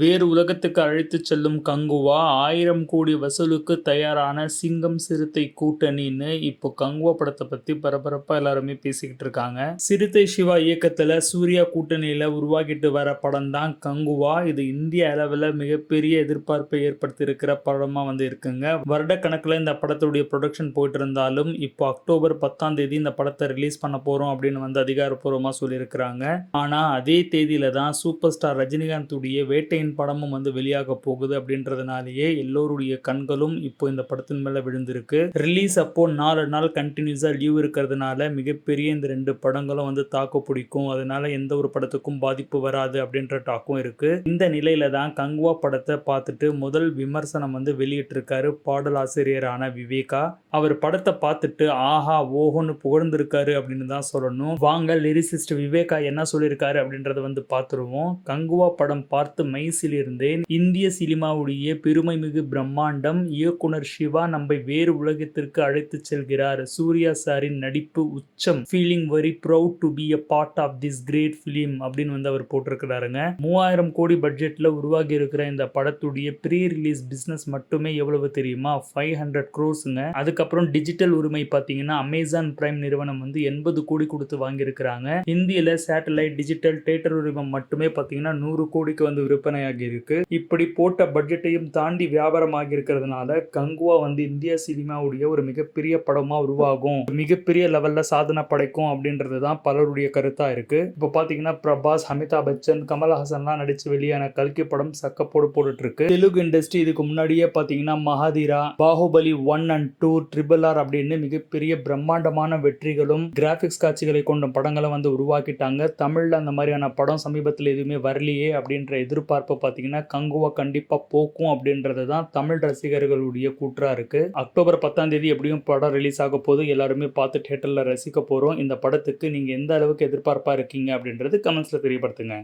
வேறு உலகத்துக்கு அழைத்துச் செல்லும் கங்குவா ஆயிரம் கோடி வசூலுக்கு தயாரான சிங்கம் சிறுத்தை கூட்டணின்னு இப்போ கங்குவா படத்தை பத்தி பரபரப்பா எல்லாருமே பேசிக்கிட்டு இருக்காங்க. சிறுத்தை சிவா இயக்கத்துல சூர்யா கூட்டணியில உருவாகிட்டு வர படம் தான் கங்குவா. இது இந்திய அளவில் மிகப்பெரிய எதிர்பார்ப்பை ஏற்படுத்தி இருக்கிற படமா வந்து இருக்குங்க. வருடக்கணக்கில் இந்த படத்துடைய ப்ரொடக்ஷன் போயிட்டு இருந்தாலும் இப்போ அக்டோபர் பத்தாம் தேதி இந்த படத்தை ரிலீஸ் பண்ண போறோம் அப்படின்னு வந்து அதிகாரப்பூர்வமா சொல்லியிருக்கிறாங்க. ஆனா அதே தேதியில தான் சூப்பர் ஸ்டார் ரஜினிகாந்த் உடைய வேட்டையின் படமும் வந்து வெளியாக போகுது அப்படின்றதுனாலேயே எல்லோருடைய கண்களும் இப்போ இந்த படத்தின் மேல விழுந்திருக்கு. ரிலீஸ் அப்போ நாலு நாள் கண்டினியூஸா லீவ் இருக்கிறதுனால மிகப்பெரிய இந்த ரெண்டு படங்களும் வந்து தாக்கு பிடிக்கும். அதனால எந்த ஒரு படத்துக்கும் பாதிப்பு வராது அப்படின்ற டாக்கும் இருக்கு. இந்த நிலையில தான் கங்குவா படத்தை பார்த்துட்டு முதல் விமர்சனம் வந்து வெளியிட்டிருக்காரு பாடல் ஆசிரியரான விவேகா. அவர் படத்தை பார்த்துட்டு ஆஹா ஓஹோன்னு புகழ்ந்திருக்காரு அப்படின்னு தான் சொல்லணும். வாங்க லிரிசிஸ்ட் விவேகா என்ன சொல்லியிருக்காரு? அப்படின்றத வந்து பார்த்துருவோம். கங்குவா படம் பார்த்து மை இருந்தேன் இந்திய சினிமாவுடைய பெருமைமிகு பிரம்மாண்டம் இயக்குனர் சிவா நம்மை வேறு உலகத்திற்கு அழைத்து செல்கிறார். சூர்யா சாரின் நடிப்பு உச்சம். Feeling very proud to be a part of this great film அப்படின்னு வந்து அவர் போட்டிருக்கிறாருங்க. மூவாயிரம் கோடி பட்ஜெட்ல உருவாகி இருக்கிற இந்த படத்துடைய ப்ரீ ரிலீஸ் பிசினஸ் மட்டுமே எவ்வளவு தெரியுமா? ஃபைவ் ஹண்ட்ரட் க்ரோஸுங்க அதுக்கப்புறம் டிஜிட்டல் உரிமை பார்த்தீங்கன்னா அமேசான் பிரைம் நிறுவனம் வந்து எண்பது கோடி கொடுத்து வாங்கியிருக்கிறாங்க. இந்தியில சேட்டலைட் டிஜிட்டல் தேட்டர் உரிமம் மட்டுமே பார்த்தீங்கன்னா நூறு கோடிக்கு வந்து விற்பனை விற்பனையாகி இருக்கு. இப்படி போட்ட பட்ஜெட்டையும் தாண்டி வியாபாரமாகி இருக்கிறதுனால கங்குவா வந்து இந்திய சினிமாவுடைய ஒரு மிகப்பெரிய படமா உருவாகும். மிகப்பெரிய லெவல்ல சாதனை படைக்கும் அப்படின்றது தான் பலருடைய கருத்தா இருக்கு. இப்போ பாத்தீங்கன்னா பிரபாஸ் அமிதாப் பச்சன் கமல்ஹாசன்லாம் நடிச்சு வெளியான கல்கி படம் சக்கப்போடு போட்டுட்டு இருக்கு தெலுங்கு இண்டஸ்ட்ரி இதுக்கு முன்னாடியே பாத்தீங்கன்னா Magadheera Baahubali one and two triple R அப்படின்னு மிகப்பெரிய பிரம்மாண்டமான வெற்றிகளும் கிராபிக்ஸ் காட்சிகளை கொண்ட படங்களை வந்து உருவாக்கிட்டாங்க. தமிழ்ல அந்த மாதிரியான படம் சமீபத்தில் எதுவுமே வரலையே அப்படின்ற எதிர்பார்ப்பு பார்த்தீங்கன்னா கங்குவா கண்டிப்பாக போக்கும் அப்படின்றது தான் தமிழ் ரசிகர்களுடைய கூற்றாக இருக்குது அக்டோபர் பத்தாம் தேதி எப்படியும் படம் ரிலீஸ் ஆக போது எல்லாருமே பார்த்து தேட்டரில் ரசிக்க போகிறோம் இந்த படத்துக்கு நீங்கள் எந்த அளவுக்கு எதிர்பார்ப்பாக இருக்கீங்க அப்படின்றது கமெண்ட்ஸில் தெரியப்படுத்துங்க.